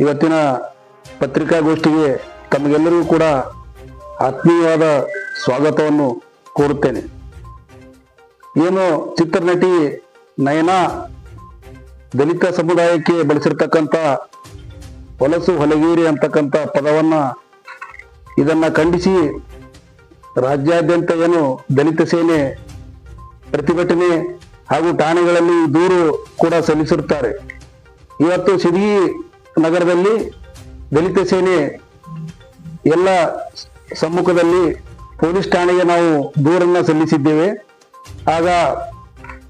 ಇವತ್ತಿನ ಪತ್ರಿಕಾಗೋಷ್ಠಿಗೆ ತಮಗೆಲ್ಲರಿಗೂ ಕೂಡ ಆತ್ಮೀಯವಾದ ಸ್ವಾಗತವನ್ನು ಕೋರುತ್ತೇನೆ. ಏನು ಚಿತ್ರನಟಿ ನಯನಾ ದಲಿತ ಸಮುದಾಯಕ್ಕೆ ಬಳಸಿರ್ತಕ್ಕಂಥ ಹೊಲಸು ಹೊಲಗೇರಿ ಅಂತಕ್ಕಂಥ ಪದವನ್ನ ಇದನ್ನ ಖಂಡಿಸಿ ರಾಜ್ಯಾದ್ಯಂತ ಏನು ದಲಿತ ಸೇನೆ ಪ್ರತಿಭಟನೆ ಹಾಗೂ ಠಾಣೆಗಳಲ್ಲಿ ದೂರು ಕೂಡ ಸಲ್ಲಿಸಿರುತ್ತಾರೆ. ಇವತ್ತು ಸಿದ್ಗಿ ನಗರದಲ್ಲಿ ದಲಿತ ಸೇನೆ ಎಲ್ಲ ಸಮ್ಮುಖದಲ್ಲಿ ಪೊಲೀಸ್ ಠಾಣೆಗೆ ನಾವು ದೂರನ್ನ ಸಲ್ಲಿಸಿದ್ದೇವೆ. ಆಗ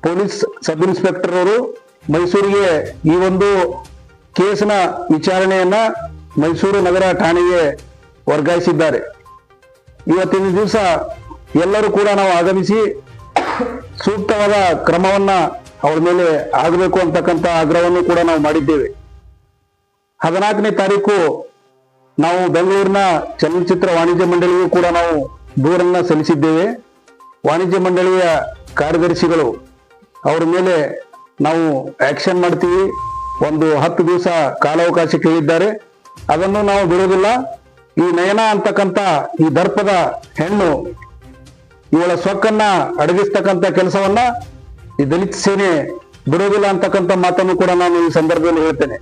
ಪೊಲೀಸ್ ಸಬ್ ಇನ್ಸ್ಪೆಕ್ಟರ್ ಅವರು ಮೈಸೂರಿಗೆ ಈ ಒಂದು ಕೇಸ್ನ ವಿಚಾರಣೆಯನ್ನ ಮೈಸೂರು ನಗರ ಠಾಣೆಗೆ ವರ್ಗಾಯಿಸಿದ್ದಾರೆ. ಇವತ್ತಿನ ದಿವಸ ಎಲ್ಲರೂ ಕೂಡ ನಾವು ಆಗಮಿಸಿ ಸೂಕ್ತವಾದ ಕ್ರಮವನ್ನ ಅವರ ಮೇಲೆ ಆಗಬೇಕು ಅಂತಕ್ಕಂಥ ಆಗ್ರಹವನ್ನು ಕೂಡ ನಾವು ಮಾಡಿದ್ದೇವೆ. ಹದಿನಾಲ್ಕನೇ ತಾರೀಕು ನಾವು ಬೆಂಗಳೂರಿನ ಚಲನಚಿತ್ರ ವಾಣಿಜ್ಯ ಮಂಡಳಿಗೂ ಕೂಡ ನಾವು ದೂರನ್ನ ಸಲ್ಲಿಸಿದ್ದೇವೆ. ವಾಣಿಜ್ಯ ಮಂಡಳಿಯ ಕಾರ್ಯದರ್ಶಿಗಳು ಅವರ ಮೇಲೆ ನಾವು ಆಕ್ಷನ್ ಮಾಡ್ತೀವಿ. ಒಂದು ಹತ್ತು ದಿವಸ ಕಾಲಾವಕಾಶ ಕೇಳಿದ್ದಾರೆ. ಅದನ್ನು ನಾವು ಬಿಡುವುದಿಲ್ಲ. ಈ ನಯನ ಅಂತಕ್ಕಂಥ ಈ ದರ್ಪದ ಹೆಣ್ಣು ಇವಳ ಸೊಕ್ಕನ್ನ ಅಡಗಿಸ್ತಕ್ಕಂಥ ಕೆಲಸವನ್ನ ಈ ದಲಿತ ಸೇನೆ ಬಿಡೋದಿಲ್ಲ ಅಂತಕ್ಕಂಥ ಮಾತನ್ನು ಕೂಡ ನಾನು ಈ ಸಂದರ್ಭದಲ್ಲಿ ಹೇಳ್ತೇನೆ.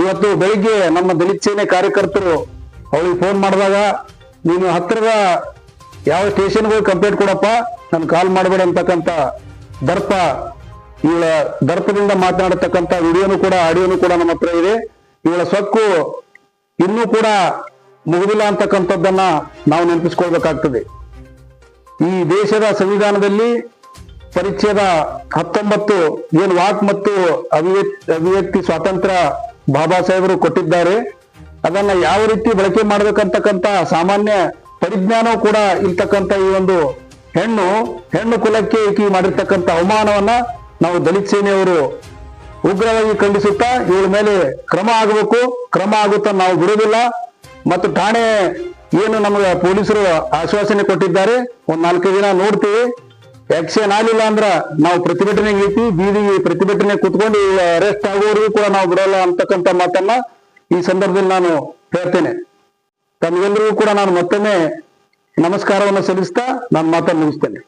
ಇವತ್ತು ಬೆಳಿಗ್ಗೆ ನಮ್ಮ ದಲಿತ ಸೇನೆ ಕಾರ್ಯಕರ್ತರು ಅವಳಿಗೆ ಫೋನ್ ಮಾಡಿದಾಗ, ನೀನು ಹತ್ತಿರದ ಯಾವ ಸ್ಟೇಷನ್ಗಳು ಕಂಪ್ಲೇಂಟ್ ಕೊಡಪ್ಪ, ನಾನು ಕಾಲ್ ಮಾಡಬೇಡ ಅಂತಕ್ಕಂಥ ದರ್ಪ, ಇವಳ ದರ್ಪದಿಂದ ಮಾತನಾಡತಕ್ಕಂಥ ವಿಡಿಯೋನು ಕೂಡ, ಆಡಿಯೋನು ಕೂಡ ನಮ್ಮ ಹತ್ರ ಇದೆ. ಇವಳ ಸೊಕ್ಕು ಇನ್ನೂ ಕೂಡ ಮುಗಿದಿಲ್ಲ ಅಂತಕ್ಕಂಥದ್ದನ್ನ ನಾವು ನೆನಪಿಸ್ಕೊಳ್ಬೇಕಾಗ್ತದೆ. ಈ ದೇಶದ ಸಂವಿಧಾನದಲ್ಲಿ ಪರಿಚ್ಛೇದ ಹತ್ತೊಂಬತ್ತು, ಏನು ವಾಕ್ ಮತ್ತು ಅಭಿವ್ಯಕ್ತಿ ಸ್ವಾತಂತ್ರ್ಯ ಬಾಬಾ ಸಾಹೇಬರು ಕೊಟ್ಟಿದ್ದಾರೆ. ಅದನ್ನ ಯಾವ ರೀತಿ ಬಳಕೆ ಮಾಡ್ಬೇಕಂತಕ್ಕಂತ ಸಾಮಾನ್ಯ ಪರಿಜ್ಞಾನವೂ ಕೂಡ ಇರ್ತಕ್ಕಂಥ ಈ ಒಂದು ಹೆಣ್ಣು ಹೆಣ್ಣು ಕುಲಕ್ಕೆ ಈಕಿ ಮಾಡಿರ್ತಕ್ಕಂಥ ಅವಮಾನವನ್ನ ನಾವು ದಲಿತ ಸೇನೆಯವರು ಉಗ್ರವಾಗಿ ಖಂಡಿಸುತ್ತಾ ಇವಳ ಮೇಲೆ ಕ್ರಮ ಆಗಬೇಕು. ಕ್ರಮ ಆಗುತ್ತಾ ನಾವು ಬಿಡುವುದಿಲ್ಲ. ಮತ್ತು ಠಾಣೆ ಏನು ನಮಗೆ ಪೊಲೀಸರು ಆಶ್ವಾಸನೆ ಕೊಟ್ಟಿದ್ದಾರೆ. ಒಂದ್ ನಾಲ್ಕು ದಿನ ನೋಡ್ತೀವಿ. ಆಕ್ಷನ್ ಆಗ್ಲಿಲ್ಲ ಅಂದ್ರ ನಾವು ಪ್ರತಿಭಟನೆ ಇರ್ತೀವಿ ಬೀದಿ ಪ್ರತಿಭಟನೆ ಕುತ್ಕೊಂಡು ಅರೆಸ್ಟ್ ಆಗುವವರೆಗೂ ಕೂಡ ನಾವು ಬಿಡಲ್ಲ ಅಂತಕ್ಕಂತ ಮಾತನ್ನ ಈ ಸಂದರ್ಭದಲ್ಲಿ ನಾನು ಹೇಳ್ತೇನೆ. ತಮಗೆಲ್ಲರಿಗೂ ಕೂಡ ನಾನು ಮತ್ತೊಮ್ಮೆ ನಮಸ್ಕಾರವನ್ನು ಸಲ್ಲಿಸ್ತಾ ನಾನು ಮಾತನ್ನು ಮುಗಿಸ್ತೇನೆ.